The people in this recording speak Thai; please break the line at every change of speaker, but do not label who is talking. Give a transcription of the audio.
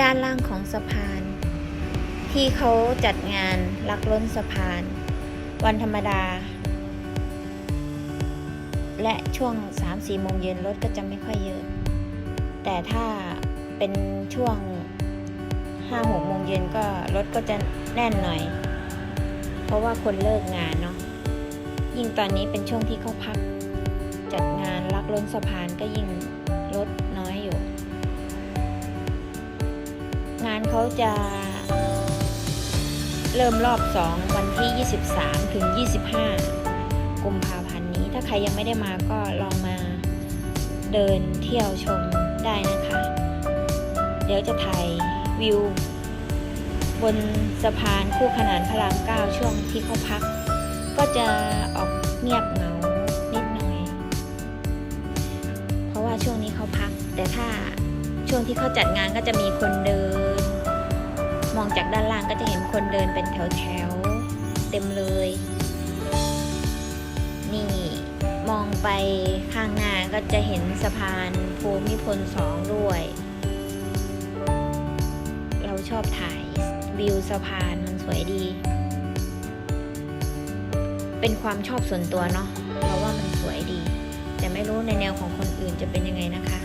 ด้านล่างของสะพาน ที่เขาจัดงานลักล้นสะพาน วันธรรมดา และช่วง 3-4โมงเย็นรถก็จะไม่ค่อยเยอะ แต่ถ้าเป็นช่วง 5-6โมงเย็นก็รถก็จะแน่นหน่อย เพราะว่าคนเลิกงานเนาะยิ่งตอนนี้เป็นช่วงที่เขาพัก จัดงานลักล้นสะพานก็ยิ่ง งานเขาจะเริ่มรอบ 2 วันที่ 23 ถึง 25 กุมภาพันธ์นี้ ถ้าใครยังไม่ได้มาก็ลองมาเดินเที่ยวชมได้นะคะ เดี๋ยวจะถ่ายวิว บนสะพานคู่ขนานพระรามเก้าช่วงที่เขาพัก ก็จะออกเงียบเหงานิดหน่อย เพราะว่าช่วงนี้เขาพัก แต่ถ้าช่วงที่เขาจัดงานก็จะมีคนเดิน มองจากด้านล่างก็จะเห็นคนเดินเป็นแถวๆ เต็มเลย นี่มองไปข้างหน้าก็จะเห็นสะพานภูมิพลสองด้วย เราชอบถ่ายวิวสะพานมันสวยดี เป็นความชอบส่วนตัวเนาะ เพราะว่ามันสวยดี แต่ไม่รู้ในแนวของคนอื่นจะเป็นยังไงนะคะ